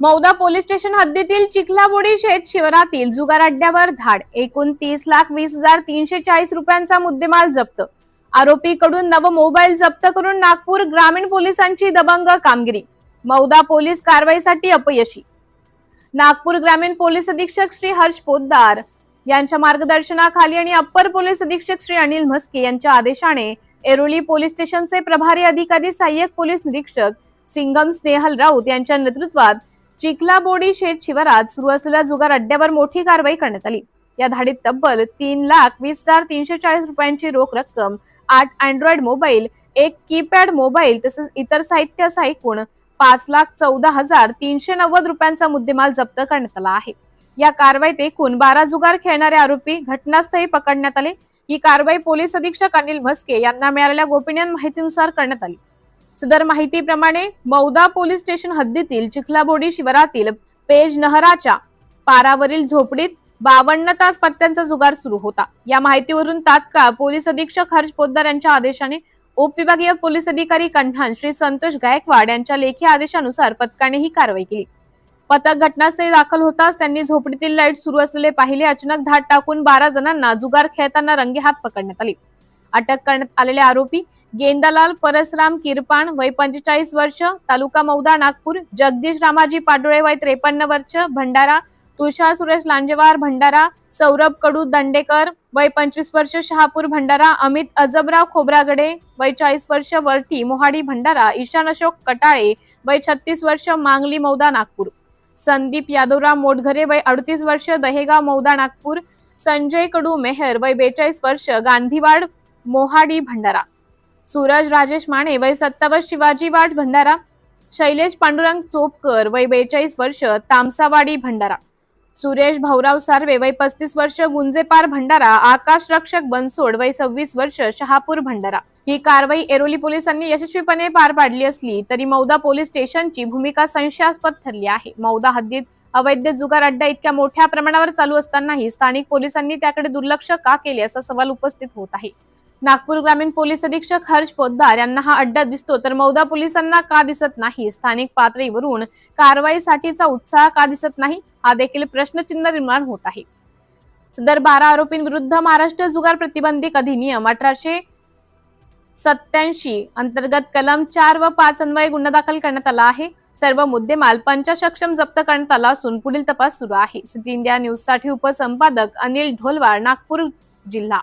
Mauda police station हद्दीतील चिखलाबोडी शेत शिवारातील जुगार अड्ड्यावर धाड. एकूण तीस लाख वीस हजार तीनशे चाळीस रुपयांचा मुद्देमाल जप्त. आरोपीकडून नव मोबाईल जप्त करून नागपूर ग्रामीण पोलिसांची दबंग कामगिरी. मौदा पोलीस कारवाईसाठी अपयशी. नागपूर ग्रामीण पोलीस अधीक्षक श्री हर्ष पोद्दार यांच्या मार्गदर्शनाखाली आणि अप्पर पोलीस अधीक्षक श्री अनिल म्हस्के यांच्या आदेशाने एरोली पोलीस स्टेशनचे प्रभारी अधिकारी सहाय्यक पोलीस निरीक्षक सिंगम स्नेहल राऊत यांच्या नेतृत्वात चिखलाबोडी शेत शिवारात सुरू असलेल्या जुगार अड्ड्यावर मोठी कारवाई करण्यात आली. या धाडीत तब्बल तीन लाख वीस हजार तीनशे चाळीस रुपयांची रोख रक्कम आठ अँड्रॉइड मोबाईल एक कीपॅड मोबाईल तसेच इतर साहित्य असा एकूण पाच लाख चौदा हजार तीनशे नव्वद रुपयांचा मुद्देमाल जप्त करण्यात आला आहे. या कारवाईत एकूण बारा जुगार खेळणारे आरोपी घटनास्थळी पकडण्यात आले. ही कारवाई पोलीस अधीक्षक अनिल म्हस्के यांना मिळालेल्या गोपनीय माहितीनुसार करण्यात आली. सदर माहितीप्रमाणे मौदा पोलीस स्टेशन हद्दीतील चिखलाबोडी शिवारातील पेज नहराच्या पारावरील झोपडीत बावन्न तास पत्त्यांचा जुगार सुरू होता. या माहितीवरून तात्काळ पोलीस अधीक्षक हर्ष पोद्दार यांच्या आदेशाने उपविभागीय पोलीस अधिकारी कंठान श्री संतोष गायकवाड यांच्या लेखी आदेशानुसार पथकाने ही कारवाई केली. पथक घटनास्थळी दाखल होताच त्यांनी झोपडीतील लाइट सुरू असलेले पाहिले अचानक धाड टाकून बारा जणांना जुगार खेळताना रंगेहात पकडण्यात आली. अटक करण्यात आलेले आरोपी गेंदालाल परसराम किरपाण वय पंचेचाळीस वर्ष तालुका मौदा नागपूर जगदीश रामाजी पाटोळे वय त्रेपन्न वर्ष भंडारा तुषार सुरेश लांजेवार भंडारा सौरभ कडू दंडेकर वय पंचवीस वर्ष शहापूर भंडारा अमित अजबराव खोब्रागडे वय चाळीस वर्ष वरठी मोहाडी भंडारा ईशान अशोक कटाळे वय छत्तीस वर्ष मांगली मौदा नागपूर. संदीप यादवराव मोटघरे वय अडतीस वर्ष दहेगाव मौदा नागपूर. संजय कडू मेहर वय बेचाळीस वर्ष गांधीवाड मोहाडी भंडारा. सूरज राजेश माने वय सत्तावन्न शिवाजी वाट भंडारा. शैलेश पांडुरंग चोपकर वय बेचाळीस वर्ष तामसावाडी भंडारा. सुरेश भाऊराव सार्वे वय पस्तीस वर्ष गुंजेपार भंडारा. आकाश रक्षक बनसोड वय सव्वीस वर्ष शहापूर भंडारा. ही कारवाई एरोली पोलिसांनी यशस्वीपणे पार पाडली असली तरी मौदा पोलीस स्टेशनची भूमिका संशयास्पद ठरली आहे. मौदा हद्दीत अवैध जुगार अड्डा इतक्या मोठ्या प्रमाणावर चालू असतानाही स्थानिक पोलिसांनी त्याकडे दुर्लक्ष का केले असा सवाल उपस्थित होत आहे. नागपूर ग्रामीण पोलीस अधीक्षक हर्ष पोद्दार यांना हा अड्डा दिसतो. तर मौदा पोलिसांना का दिसत नाही? स्थानिक पातळीवरून कारवाईसाठीचा उत्साह का दिसत नाही? हा देखील प्रश्नचिन्ह निर्माण होत आहे. सदर बारा आरोपींविरुद्ध महाराष्ट्र जुगार प्रतिबंधिक अधिनियम अठराशे सत्याऐंशी अंतर्गत कलम चार व पाच अन्वये गुन्हा दाखल करण्यात आला आहे. सर्व मुद्देमाल पंचसक्षम जप्त करण्यात आला असून पुढील तपास सुरू आहे. सिटी इंडिया न्यूजसाठी उपसंपादक अनिल ढोलवार नागपूर जिल्हा.